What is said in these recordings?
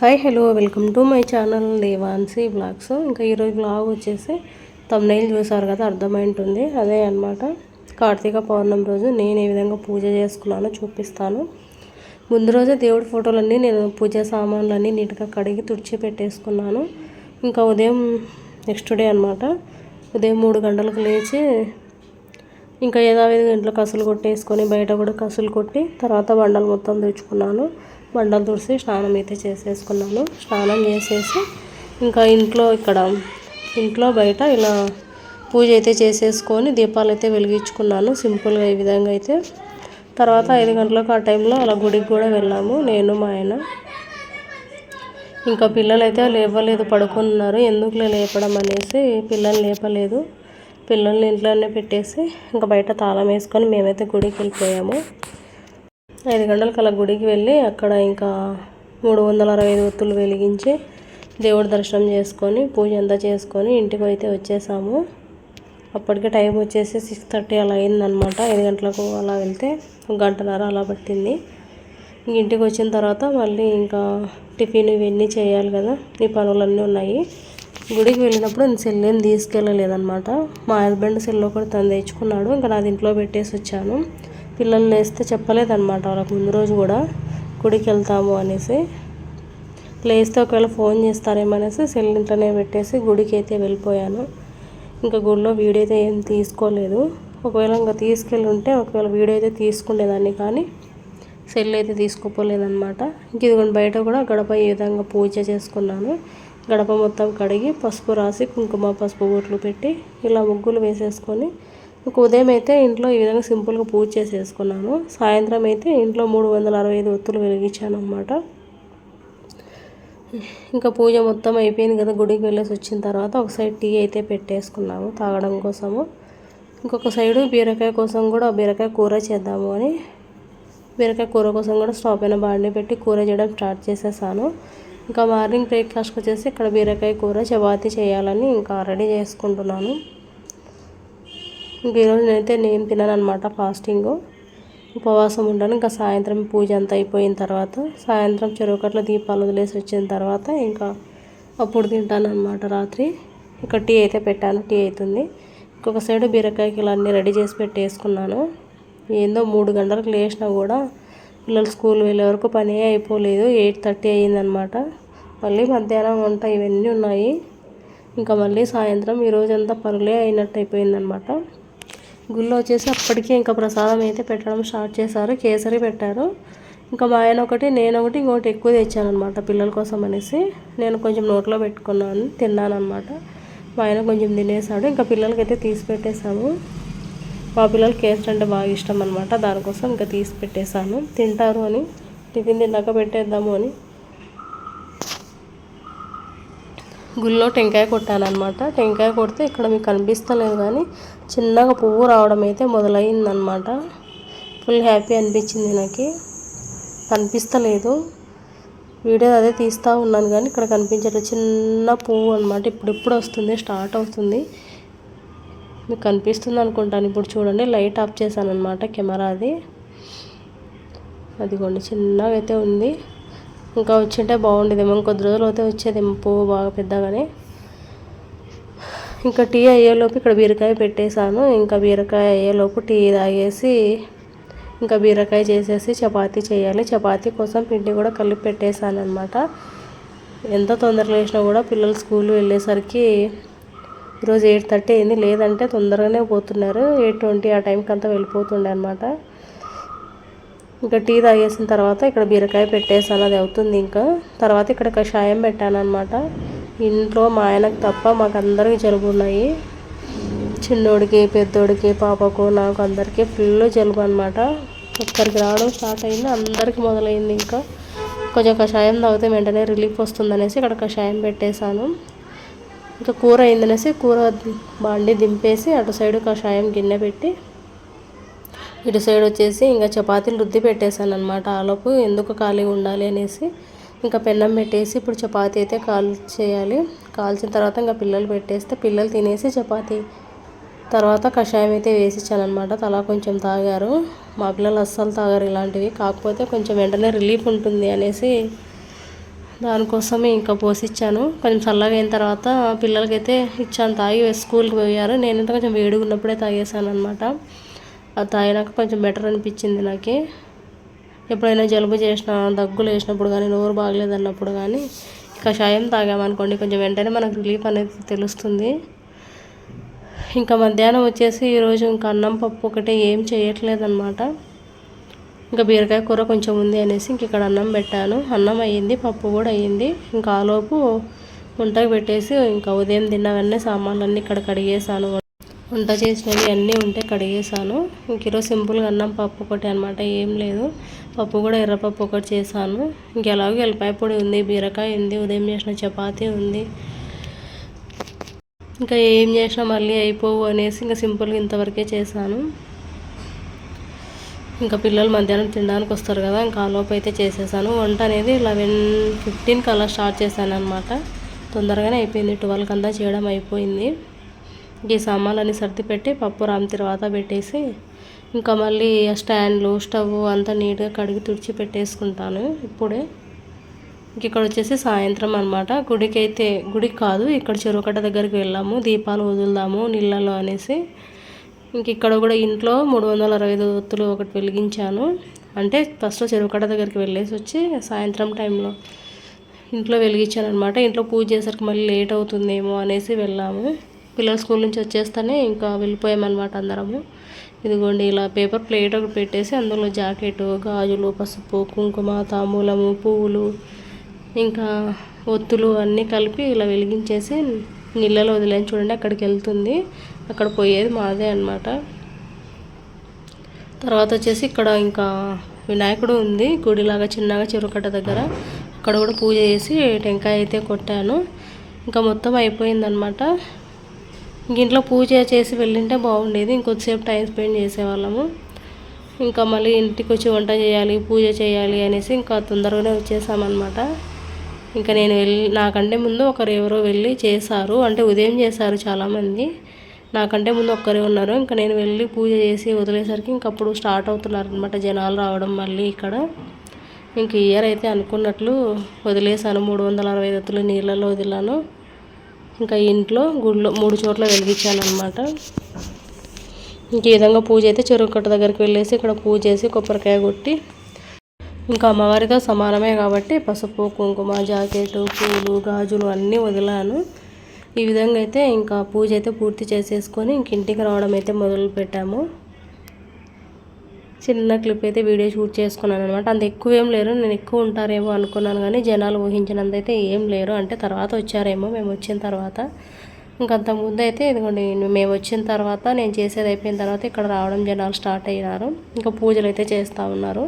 Hi hello welcome to my channel Devanshi blogs. ఇంకా ఈరోజు blog వచ్చేసి తమ్నైల్ చూసారు కదా అర్థమైంటుంది. అదే అనమాట కార్తీక పౌర్ణమి రోజు నేను ఏ విధంగా పూజ చేసుకున్నానో చూపిస్తాను. ముందు రోజే దేవుడి ఫోటోలన్నీ నేను పూజ సామాన్లన్నీ నీట్గా కడిగి తుడిచి పెట్టేసుకున్నాను. ఇంకా ఉదయం నెక్స్ట్ డే అనమాట ఉదయం మూడు గంటలకు లేచి ఇంకా యథావిధిగా ఇంట్లో కసులు కొట్టేసుకొని బయట కూడా కసులు కొట్టి తర్వాత బండలు మొత్తం తెచ్చుకున్నాను బండలు తుడిసి స్నానం అయితే చేసేసుకున్నాను. స్నానం చేసేసి ఇంకా ఇంట్లో ఇక్కడ ఇంట్లో బయట ఇలా పూజ అయితే చేసేసుకొని దీపాలు అయితే వెలిగించుకున్నాను. సింపుల్గా ఈ విధంగా అయితే. తర్వాత ఐదు గంటలకు ఆ టైంలో అలా గుడికి కూడా వెళ్ళాము నేను మా ఆయన. ఇంకా పిల్లలైతే లేపలేదు పడుకున్నారు. ఎందుకులే లేపడం అనేసి పిల్లలు లేపలేదు. పిల్లల్ని ఇంట్లోనే పెట్టేసి ఇంకా బయట తాళం వేసుకొని మేమైతే గుడికి వెళ్ళిపోయాము. ఐదు గంటలకు అలా గుడికి వెళ్ళి అక్కడ ఇంకా మూడు వందల అరవై ఐదు ఒత్తులు వెలిగించి దేవుడి దర్శనం చేసుకొని పూజ అంతా చేసుకొని ఇంటికి అయితే వచ్చేసాము. అప్పటికే టైం వచ్చేసి సిక్స్ థర్టీ అలా అయిందనమాట ఐదు గంటలకు అలా వెళ్తే ఒక గంటన్నర అలా పట్టింది. ఇంటికి వచ్చిన తర్వాత మళ్ళీ ఇంకా టిఫిన్ ఇవన్నీ చేయాలి కదా ఈ పనులన్నీ ఉన్నాయి. గుడికి వెళ్ళినప్పుడు నేను సెల్ ఏం తీసుకెళ్ళలేదనమాట మా హస్బెండ్ సెల్ ఒకటి తను తెచ్చుకున్నాడు ఇంకా నాది ఇంట్లో పెట్టేసి వచ్చాను. పిల్లలు లేస్తే చెప్పలేదన్నమాట. వాళ్ళకి ముందు రోజు కూడా గుడికి వెళ్తాము అనేసి. లేస్తే ఒకవేళ ఫోన్ చేస్తారేమనేసి సెల్ ఇంట్లోనే పెట్టేసి గుడికి అయితే వెళ్ళిపోయాను. ఇంకా గుడిలో వీడియో అయితే ఏం తీసుకోలేదు. ఒకవేళ ఇంకా తీసుకెళ్ళి ఉంటే ఒకవేళ వీడియో అయితే తీసుకునేదాన్ని కానీ సెల్ అయితే తీసుకోపోలేదన్నమాట. ఇంక ఇదిగోండి బయట కూడా గడప ఈ విధంగా పూజ చేసుకున్నాను. గడప మొత్తం కడిగి పసుపు రాసి కుంకుమ పసుపు బొట్లు పెట్టి ఇలా ముగ్గులు వేసేసుకొని ఒక ఉదయం అయితే ఇంట్లో ఈ విధంగా సింపుల్గా పూజ చేసేసుకున్నాను. సాయంత్రం అయితే ఇంట్లో మూడు వందల అరవై ఐదు ఒత్తులు వెలిగించాను అనమాట ఇంకా పూజ మొత్తం అయిపోయింది కదా గుడికి వెళ్ళేసి వచ్చిన తర్వాత ఒక సైడ్ టీ అయితే పెట్టేసుకున్నాము తాగడం కోసము. ఇంకొక సైడు బీరకాయ కోసం కూడా బీరకాయ కూర చేద్దాము అని బీరకాయ కూర కోసం కూడా స్టవ్ పైన బాండి పెట్టి కూర చేయడం స్టార్ట్ చేసేసాను. ఇంకా మార్నింగ్ బ్రేక్ఫాస్ట్కి వచ్చేసి ఇక్కడ బీరకాయ కూర చపాతీ చేయాలని ఇంకా రెడీ చేసుకుంటున్నాను. ఈరోజు నేనైతే నేను తిన్నాను అనమాట ఫాస్టింగ్. ఉపవాసం ఉంటాను ఇంకా సాయంత్రం పూజ అంతా అయిపోయిన తర్వాత సాయంత్రం చెరువుకట్ల దీపాలు వదిలేసి వచ్చిన తర్వాత ఇంకా అప్పుడు తింటాను అనమాట రాత్రి. ఇక టీ అయితే పెట్టాను టీ అవుతుంది ఇంకొక సైడ్ బీరకాయకి ఇలా అన్నీ రెడీ చేసి పెట్టేసుకున్నాను. ఏందో మూడు గంటలకు లేచినా కూడా పిల్లలు స్కూల్ వెళ్ళే వరకు పని అయిపోలేదు ఎయిట్ థర్టీ అయ్యిందనమాట మళ్ళీ మధ్యాహ్నం వంట ఇవన్నీ ఉన్నాయి. ఇంకా మళ్ళీ సాయంత్రం ఈరోజంతా పనులే అయినట్టు అయిపోయిందనమాట గుళ్ళో వచ్చేసి అప్పటికే ఇంకా ప్రసాదం అయితే పెట్టడం స్టార్ట్ చేశారు. కేసరి పెట్టారు. ఇంకా మా ఆయన ఒకటి నేను ఒకటి ఇంకోటి ఎక్కువ తెచ్చాను అనమాట పిల్లల కోసం అనేసి. నేను కొంచెం నోట్లో పెట్టుకున్నాను తిన్నాను అనమాట మా ఆయన కొంచెం తినేసాడు ఇంకా పిల్లలకైతే తీసి పెట్టేశాము. మా పిల్లలకి కేసరి అంటే బాగా ఇష్టం అనమాట దానికోసం ఇంకా తీసి పెట్టేశాను. తింటారు అని. టిఫిన్ తిన్నాక పెట్టేద్దాము అని. గుళ్ళో టెంకాయ కొట్టానమాట టెంకాయ కొడితే ఇక్కడ మీకు కనిపిస్తలేదు కానీ చిన్నగా పువ్వు రావడం అయితే మొదలైందనమాట ఫుల్ హ్యాపీ అనిపించింది నాకు. కనిపిస్తలేదు. వీడియో అదే తీస్తూ ఉన్నాను కానీ ఇక్కడ కనిపించట్లేదు చిన్న పువ్వు అనమాట ఇప్పుడిప్పుడు వస్తుంది స్టార్ట్ అవుతుంది. మీకు కనిపిస్తుంది అనుకుంటాను. ఇప్పుడు చూడండి లైట్ ఆఫ్ చేశాను అనమాట కెమెరా అది అదిగోండి చిన్నగా అయితే ఉంది. ఇంకా వచ్చింటే బాగుండేదేమో ఇంకొద్ది రోజులు అయితే వచ్చేదేమో పువ్వు బాగా పెద్దగానే. ఇంకా టీ అయ్యేలోపు ఇక్కడ బీరకాయ పెట్టేశాను. ఇంకా బీరకాయ అయ్యేలోపు టీ తాగేసి ఇంకా బీరకాయ చేసేసి చపాతీ చేయాలి. చపాతీ కోసం పిండి కూడా కలిపి పెట్టేశాను అనమాట ఎంత తొందరగా వేసినా కూడా పిల్లలు స్కూల్ వెళ్ళేసరికి ఈరోజు ఎయిట్ థర్టీ అయింది. లేదంటే తొందరగానే పోతున్నారు. ఎయిట్ ట్వంటీ ఆ టైంకి అంతా వెళ్ళిపోతుండే అనమాట ఇంకా టీ తాగేసిన తర్వాత ఇక్కడ బీరకాయ పెట్టేసాను అది అవుతుంది ఇంకా. తర్వాత ఇక్కడ కషాయం పెట్టాను అనమాట ఇంట్లో మా ఆయనకు తప్ప మాకు అందరికీ జలుబు ఉన్నాయి. చిన్నోడికి పెద్దోడికి పాపకు నాకు అందరికీ ఫుల్ జలుబు అనమాట ఒక్కరికి రావడం స్టార్ట్ అయింది అందరికీ మొదలైంది ఇంకా. కొంచెం కషాయం తాగితే వెంటనే రిలీఫ్ వస్తుందనేసి ఇక్కడ కషాయం పెట్టేశాను. ఇంకా కూర అయిందనేసి కూర బాండి దింపేసి అటు సైడ్ కషాయం గిన్నె పెట్టి ఇటు సైడ్ వచ్చేసి ఇంకా చపాతీలు రుద్ది పెట్టేశాను అనమాట ఆలోపు ఎందుకు ఖాళీగా ఉండాలి అనేసి ఇంకా పెన్నం పెట్టేసి ఇప్పుడు చపాతీ అయితే కాల్ చేయాలి. కాల్చిన తర్వాత ఇంకా పిల్లలు పెట్టేస్తే పిల్లలు తినేసి చపాతీ. తర్వాత కషాయం అయితే వేసిచ్చానమాట అనమాట తలా కొంచెం తాగారు. మా పిల్లలు అస్సలు తాగారు ఇలాంటివి. కాకపోతే కొంచెం వెంటనే రిలీఫ్ ఉంటుంది అనేసి దానికోసమే ఇంకా పోసిచ్చాను. కొంచెం చల్లగా అయిన తర్వాత పిల్లలకైతే ఇచ్చాను. తాగి స్కూల్కి పోయారు. నేనంటే కొంచెం వేడిగా ఉన్నప్పుడే తాగేసాను అనమాట అది తాగినాక కొంచెం బెటర్ అనిపించింది నాకు. ఎప్పుడైనా జలుబు చేసిన దగ్గులు వేసినప్పుడు కానీ నోరు బాగలేదన్నప్పుడు కానీ కషాయం తాగామనుకోండి. కొంచెం వెంటనే మనకు రిలీఫ్ అనేది తెలుస్తుంది. ఇంకా మధ్యాహ్నం వచ్చేసి ఈరోజు ఇంకా అన్నం పప్పు ఒకటే ఏం చేయట్లేదు అనమాట ఇంకా బీరకాయ కూర కొంచెం ఉంది అనేసి ఇంక ఇక్కడ అన్నం పెట్టాను. అన్నం అయ్యింది పప్పు కూడా అయ్యింది. ఇంకా ఆలోపు వంటకు పెట్టేసి ఇంకా ఉదయం తిన్నవన్నీ సామాన్లన్నీ ఇక్కడ కడిగేసాను వంట చేసినవి అన్నీ ఉంటే కడిగేసాను ఇంక ఈరోజు సింపుల్గా అన్నం పప్పు ఒకటి అనమాట ఏం లేదు. పప్పు కూడా ఎర్రపప్పు ఒకటి చేశాను. ఇంకెలాగో ఎల్లిపాయ పొడి ఉంది బీరకాయ ఉంది ఉదయం చేసిన చపాతీ ఉంది. ఇంకా ఏం చేసినా మళ్ళీ అయిపోవు అనేసి ఇంకా సింపుల్గా ఇంతవరకే చేశాను. ఇంకా పిల్లలు మధ్యాహ్నం తినడానికి వస్తారు కదా ఇంకా ఆలోపు అయితే చేసేసాను వంట అనేది లెవెన్ ఫిఫ్టీన్కి అలా స్టార్ట్ చేశాను అనమాట తొందరగానే అయిపోయింది ట్వెల్వ్కి అంతా చేయడం అయిపోయింది. ఈ సామాన్లన్నీ సర్దిపెట్టి పప్పు రామ్ తర్వాత పెట్టేసి ఇంకా మళ్ళీ స్టాండ్లు స్టవ్ అంతా నీట్గా కడిగి తుడిచి పెట్టేసుకుంటాను ఇప్పుడే. ఇంక ఇక్కడ వచ్చేసి సాయంత్రం అనమాట గుడికి అయితే గుడికి కాదు ఇక్కడ చెరువుకట్ట దగ్గరికి వెళ్ళాము. దీపాలు వదులుదాము నీళ్ళలో అనేసి. ఇంక ఇక్కడ కూడా ఇంట్లో మూడు వందల అరవై ఐదు ఒత్తులు ఒకటి వెలిగించాను. అంటే ఫస్ట్ చెరువుకట్ట దగ్గరికి వెళ్ళేసి వచ్చి సాయంత్రం టైంలో ఇంట్లో వెలిగించాను అనమాట ఇంట్లో పూజ చేసరికి మళ్ళీ లేట్ అవుతుందేమో అనేసి వెళ్ళాము. పిల్లలు స్కూల్ నుంచి వచ్చేస్తేనే ఇంకా వెళ్ళిపోయామన్నమాట అందరము. ఇదిగోండి ఇలా పేపర్ ప్లేట్ ఒకటి పెట్టేసి అందులో జాకెట్ గాజులు పసుపు కుంకుమ తాంబూలము పువ్వులు ఇంకా ఒత్తులు అన్నీ కలిపి ఇలా వెలిగించేసి నీళ్ళలో వదిలేని చూడండి అక్కడికి వెళ్తుంది. అక్కడ పోయేది మాదే అనమాట తర్వాత వచ్చేసి ఇక్కడ ఇంకా వినాయకుడు ఉంది గుడిలాగా చిన్నగా చెరుకట్ట దగ్గర. అక్కడ కూడా పూజ చేసి టెంకాయ అయితే కొట్టాను. ఇంకా మొత్తం అయిపోయిందనమాట ఇంట్లో పూజ చేసి వెళ్ళింటే బాగుండేది. ఇంకొద్దిసేపు టైం స్పెండ్ చేసేవాళ్ళము. ఇంకా మళ్ళీ ఇంటికి వచ్చి వంట చేయాలి పూజ చేయాలి అనేసి ఇంకా తొందరగానే వచ్చేసామన్నమాట. ఇంకా నేను వెళ్ళి నాకంటే ముందు ఒకరు ఎవరో వెళ్ళి చేశారు. అంటే ఉదయం చేశారు చాలామంది. నాకంటే ముందు ఒక్కరే ఉన్నారు. ఇంకా నేను వెళ్ళి పూజ చేసి వదిలేసరికి ఇంకప్పుడు స్టార్ట్ అవుతున్నారు అనమాట జనాలు రావడం మళ్ళీ ఇక్కడ. ఇంక ఇయర్ అయితే అనుకున్నట్లు వదిలేసాను. మూడు వందల అరవై దత్తులు నీళ్ళలో వదిలాను. ఇంకా ఇంట్లో గుడిలో మూడు చోట్ల వెలిగించాను అనమాట ఇంక ఈ విధంగా పూజ అయితే చెరువు కట్ట దగ్గరికి వెళ్ళేసి ఇక్కడ పూజ చేసి కొబ్బరికాయ కొట్టి ఇంకా అమ్మవారితో సమానమే కాబట్టి పసుపు కుంకుమ జాకెట్ పూలు గాజులు అన్నీ వదిలాను. ఈ విధంగా అయితే ఇంకా పూజ అయితే పూర్తి చేసేసుకొని ఇంక ఇంటికి రావడం అయితే మొదలు పెట్టాము చిన్న క్లిప్ అయితే వీడియో షూట్ చేసుకున్నాను అనమాట అంత ఎక్కువ ఏం లేరు. నేను ఎక్కువ ఉంటారేమో అనుకున్నాను కానీ జనాలు ఊహించినంత అయితే ఏం లేరు. అంటే తర్వాత వచ్చారేమో మేము వచ్చిన తర్వాత. ఇంకంతకుముందు అయితే ఇదిగోండి మేము వచ్చిన తర్వాత నేను చేసేది అయిపోయిన తర్వాత ఇక్కడ రావడం జనాలు స్టార్ట్ అయినారు. ఇంకా పూజలు అయితే చేస్తూ ఉన్నారు.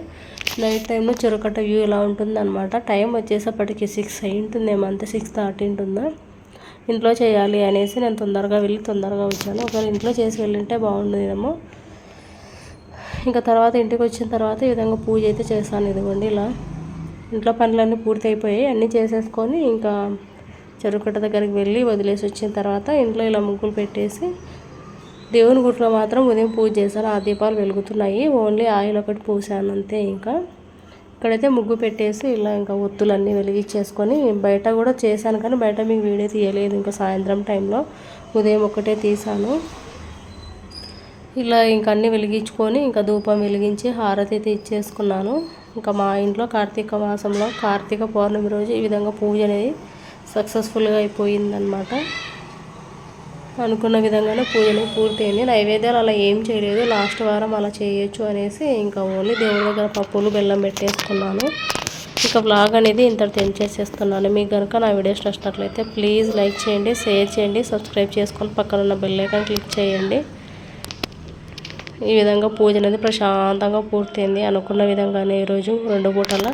నైట్ టైంలో చెరుకట్ట వ్యూ ఇలా ఉంటుందన్నమాట. టైం వచ్చేసప్పటికి సిక్స్ అయి ఉంటుందేమో అంతే సిక్స్ థర్టీ ఉంటుందా? ఇంట్లో చేయాలి అనేసి నేను తొందరగా వెళ్ళి తొందరగా వచ్చాను. ఒకవేళ ఇంట్లో చేసి వెళ్ళింటే బాగుండేదేమో. ఇంకా తర్వాత ఇంటికి వచ్చిన తర్వాత ఈ విధంగా పూజ అయితే చేస్తాను ఇదిగోండి ఇలా ఇంట్లో పనులన్నీ పూర్తి అయిపోయాయి అన్నీ చేసేసుకొని ఇంకా చెరుకట్ట దగ్గరికి వెళ్ళి వదిలేసి వచ్చిన తర్వాత ఇంట్లో ఇలా ముగ్గులు పెట్టేసి దేవుని గుట్లో మాత్రం ఉదయం పూజ చేశాను. ఆ దీపాలు వెలుగుతున్నాయి. ఓన్లీ ఆయిల్ ఒకటి పూసాను అంతే ఇంకా. ఇక్కడైతే ముగ్గు పెట్టేసి ఇలా ఇంకా ఒత్తులన్నీ వెలిగించేసుకొని బయట కూడా చేశాను కానీ బయట మీకు వీడియో తీయలేదు. ఇంకా సాయంత్రం టైంలో ఉదయం ఒకటే తీసాను ఇలా ఇంక అన్నీ వెలిగించుకొని ఇంకా ధూపం వెలిగించి హారతి అయితే ఇచ్చేసుకున్నాను. ఇంకా మా ఇంట్లో కార్తీక మాసంలో కార్తీక పౌర్ణమి రోజు ఈ విధంగా పూజ అనేది సక్సెస్ఫుల్గా అయిపోయిందనమాట అనుకున్న విధంగానే పూజలు పూర్తయింది. నైవేద్యాలు అలా ఏం చేయలేదు. లాస్ట్ వారం అలా చేయొచ్చు అనేసి ఇంకా ఓన్లీ దేవుడి దగ్గర పప్పులు బెల్లం పెట్టేసుకున్నాను. ఇంకా బ్లాగ్ అనేది ఇంత తెంచేసేస్తున్నాను మీకు కనుక నా వీడియోస్ నచ్చినట్లయితే ప్లీజ్ లైక్ చేయండి షేర్ చేయండి సబ్స్క్రైబ్ చేసుకొని పక్కన ఉన్న బెల్ ఐకాన్ క్లిక్ చేయండి. ఈ విధంగా పూజ అనేది ప్రశాంతంగా పూర్తయింది అనుకున్న విధంగానే ఈరోజు రెండు పూటల